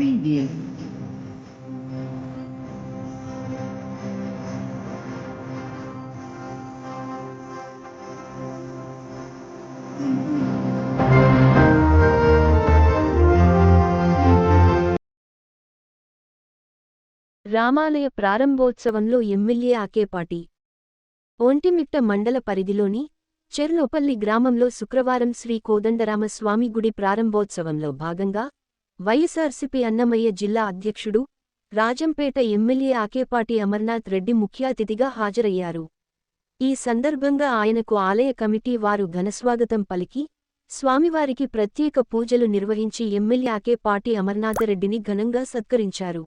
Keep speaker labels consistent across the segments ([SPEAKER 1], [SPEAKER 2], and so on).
[SPEAKER 1] Preview.
[SPEAKER 2] రామాలయ ప్రారంభోత్సవంలో MLA Akepati Vontimitta మండల పరిధిలోని చెర్లోపల్లి గ్రామంలో శుక్రవారం శ్రీ కోదండరామ స్వామి గుడి ప్రారంభోత్సవంలో భాగంగా వైఎస్ఆర్సీపీ అన్నమయ్య జిల్లా అధ్యక్షుడు రాజంపేట ఎమ్మెల్యే ఆకేపాటి అమర్నాథ్ రెడ్డి ముఖ్య అతిథిగా హాజరయ్యారు. ఈ సందర్భంగా ఆయనకు ఆలయ కమిటీ వారు ఘనస్వాగతం పలికి స్వామివారికి ప్రత్యేక పూజలు నిర్వహించి ఎమ్మెల్యే ఆకేపాటి అమర్నాథరెడ్డిని ఘనంగా సత్కరించారు.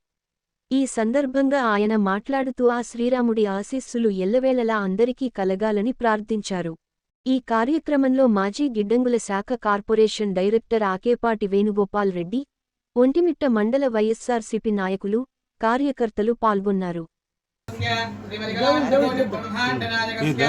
[SPEAKER 2] ఈ సందర్భంగా ఆయన మాట్లాడుతూ ఆ శ్రీరాముడి ఆశీస్సులు ఎల్లవేళలా అందరికీ కలగాలని ప్రార్థించారు. ఈ కార్యక్రమంలో మాజీ గిడ్డంగుల శాఖ కార్పొరేషన్ డైరెక్టర్ ఆకేపాటి వేణుగోపాల్ రెడ్డి ఒంటిమిట్ట మండల వైఎస్సార్సీపీ నాయకులు కార్యకర్తలు పాల్గొన్నారు.
[SPEAKER 3] బ్రహ్మాండనాయకస్య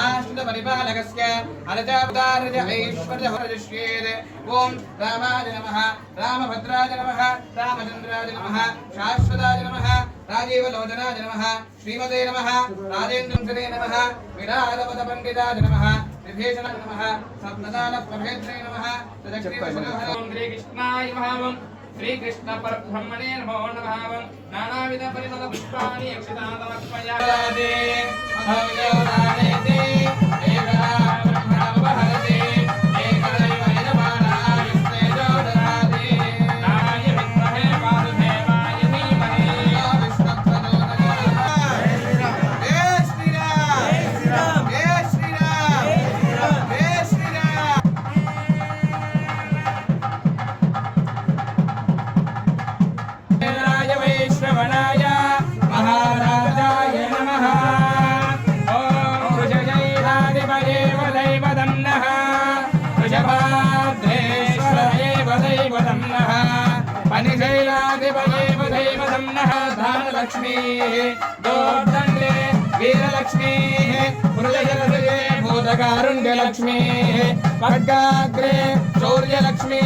[SPEAKER 3] ఆశ్రితపరిపాలకస్య అరచావతారజ ఐశ్వర్యవరజశ్యేద్ ఓం రామాయ నమః రామభద్రాయ నమః రామచంద్రాయ నమః శాశ్వతాయ నమః రాజీవలోచనాయ నమః శ్రీమతే నమః రాజేంద్రంసరే నమః విరాజపద పండితాయ నమః విభీషణాయ నమః సప్తదాన ప్రభేత్రే నమః ఓం శ్రీకృష్ణాయ నమః. శ్రీకృష్ణ పరబ్రహ్మణే నమో నమః నానావిధ పరిమళ పుష్పాణి అక్షతాదమర్పయాదే మహావిజోదానేతే दैवतं वृषभाद्रेश्वर एव दैवतं नः पनिशैलाधिपदेव दैवतं नः दोर्दण्डे वीरलक्ष्मीः भूतकारुण्यलक्ष्मीः शौर्यलक्ष्मी